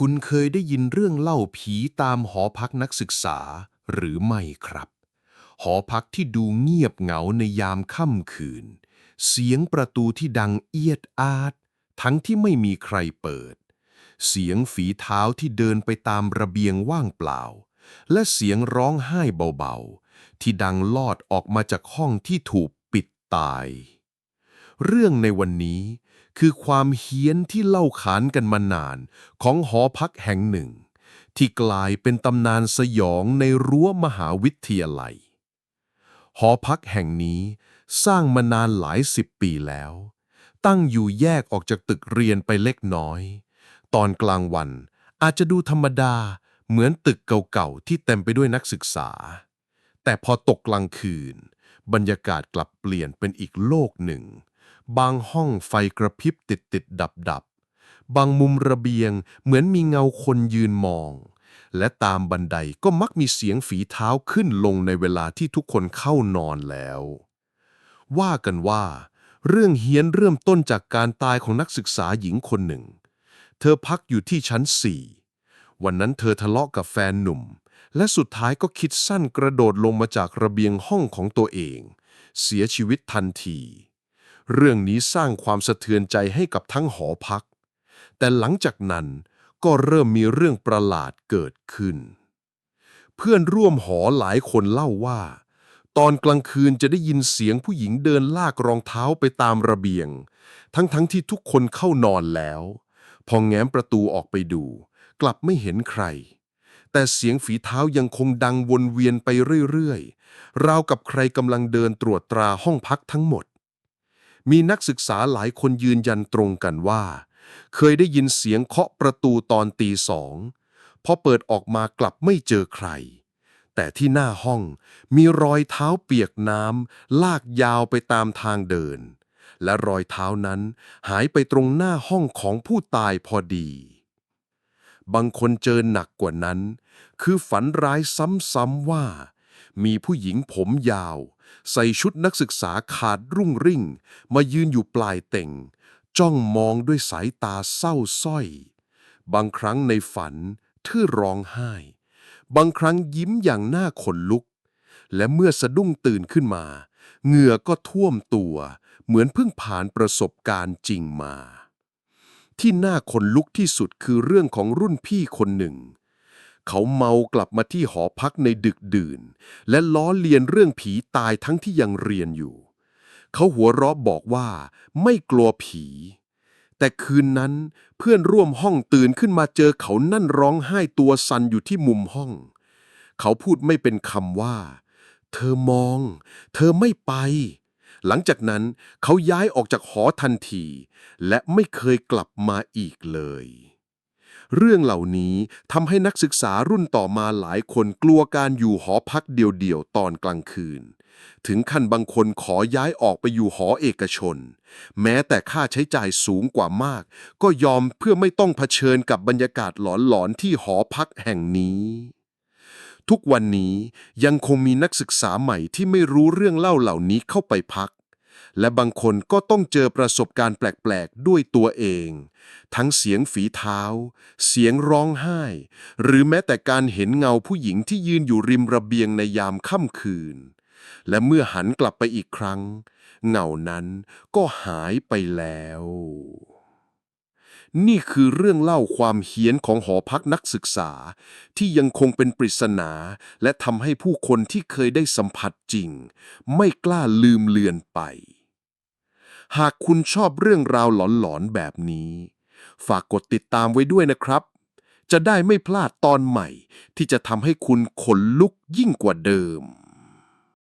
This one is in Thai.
คุณเคยได้ยินเรื่องเล่าผีตามหอพักนักศึกษาหรือไม่ครับ หอพักที่ดูเงียบเหงาในยามค่ำคืน เสียงประตูที่ดังเอียดอาด ทั้งที่ไม่มีใครเปิด เสียงฝีเท้าที่เดินไปตามระเบียงว่างเปล่า และเสียงร้องไห้เบาๆ ที่ดังลอดออกมาจากห้องที่ถูกปิดตาย เรื่องในวันนี้ คือความเฮี้ยนที่เล่าขานกันมานาน ของหอพักแห่งหนึ่ง ที่กลายเป็นตำนานสยองในรั้วมหาวิทยาลัย หอพักแห่งนี้สร้างมานานหลายสิบปีแล้ว ตั้งอยู่แยกออกจากตึกเรียนไปเล็กน้อย ตอนกลางวันอาจจะดูธรรมดาเหมือนตึกเก่าๆที่เต็มไปด้วยนักศึกษา แต่พอตกกลางคืน บรรยากาศกลับเปลี่ยนเป็นอีกโลกหนึ่ง บางห้องไฟกระพริบติดติดดับดับบางมุมระเบียงเหมือนมีเงาคนยืนมอง และตามบันไดก็มักมีเสียงฝีเท้าขึ้นลงในเวลาที่ทุกคนเข้านอนแล้ว ว่ากันว่า เรื่องเฮี้ยนเริ่มต้นจากการตายของนักศึกษาหญิงคนหนึ่ง เธอพักอยู่ที่ชั้นสี่วันนั้นเธอทะเลาะกับแฟนหนุ่ม และสุดท้ายก็คิดสั้นกระโดดลงมาจากระเบียงห้องของตัวเอง เสียชีวิตทันที เรื่องนี้สร้างความสะเทือนใจให้กับทั้งหอพัก แต่หลังจากนั้นก็เริ่มมีเรื่องประหลาดเกิดขึ้น เพื่อนร่วมหอหลายคนเล่าว่า ตอนกลางคืนจะได้ยินเสียงผู้หญิงเดินลากรองเท้าไปตามระเบียง ทั้งๆทที่ทุกคนเข้านอนแล้ว พอแง้มประตูออกไปดู กลับไม่เห็นใคร แต่เสียงฝีเท้ายังคงดังวนเวียนไปเรื่อยๆราวกับใครกำลังเดินตรวจตราห้องพักทั้งหมด มีนักศึกษาหลายคนยืนยันตรงกันว่า เคยได้ยินเสียงเคาะประตูตอนตีสองพอเปิดออกมากลับไม่เจอใคร แต่ที่หน้าห้องมีรอยเท้าเปียกน้ำลากยาวไปตามทางเดิน และรอยเท้านั้นหายไปตรงหน้าห้องของผู้ตายพอดี บางคนเจอหนักกว่านั้น คือฝันร้ายซ้ำๆว่า มีผู้หญิงผมยาว ใส่ชุดนักศึกษาขาดรุ่งริ่ง มายืนอยู่ปลายเต่ง จ้องมองด้วยสายตาเศร้าสร้อย บางครั้งในฝันเธอร้องไห้ บางครั้งยิ้มอย่างหน้าขนลุก และเมื่อสะดุ้งตื่นขึ้นมา เหงื่อก็ท่วมตัว เหมือนเพิ่งผ่านประสบการณ์จริงมาที่น่าขนลุกที่สุดคือเรื่องของรุ่นพี่คนหนึ่ง เขาเมากลับมาที่หอพักในดึกดื่น และล้อเลียนเรื่องผีตายทั้งที่ยังเรียนอยู่ เขาหัวเราะบอกว่า ไม่กลัวผี แต่คืนนั้นเพื่อนร่วมห้องตื่นขึ้นมาเจอเขานั่นร้องไห้ตัวสั่นอยู่ที่มุมห้อง เขาพูดไม่เป็นคำว่า เธอมอง เธอไม่ไป หลังจากนั้นเขาย้ายออกจากหอทันที และไม่เคยกลับมาอีกเลย เรื่องเหล่านี้ทำให้นักศึกษารุ่นต่อมาหลายคนกลัวการอยู่หอพักเดี่ยวๆตอนกลางคืน ถึงขั้นบางคนขอย้ายออกไปอยู่หอเอกชน แม้แต่ค่าใช้จ่ายสูงกว่ามาก ก็ยอมเพื่อไม่ต้องเผชิญกับบรรยากาศหลอนๆที่หอพักแห่งนี้ทุกวันนี้ยังคงมีนักศึกษาใหม่ที่ไม่รู้เรื่องเล่าเหล่านี้เข้าไปพัก และบางคนก็ต้องเจอประสบการณ์แปลกๆ ด้วยตัวเอง ทั้งเสียงฝีเท้า เสียงร้องไห้ หรือแม้แต่การเห็นเงาผู้หญิงที่ยืนอยู่ริมระเบียงในยามค่ำคืน และเมื่อหันกลับไปอีกครั้ง เงานั้นก็หายไปแล้ว นี่คือเรื่องเล่าความเฮี้ยนของหอพักนักศึกษา ที่ยังคงเป็นปริศนา และทำให้ผู้คนที่เคยได้สัมผัสจริง ไม่กล้าลืมเลือนไป หากคุณชอบเรื่องราวหลอนๆแบบนี้ ฝากกดติดตามไว้ด้วยนะครับ จะได้ไม่พลาดตอนใหม่ ที่จะทำให้คุณขนลุกยิ่งกว่าเดิม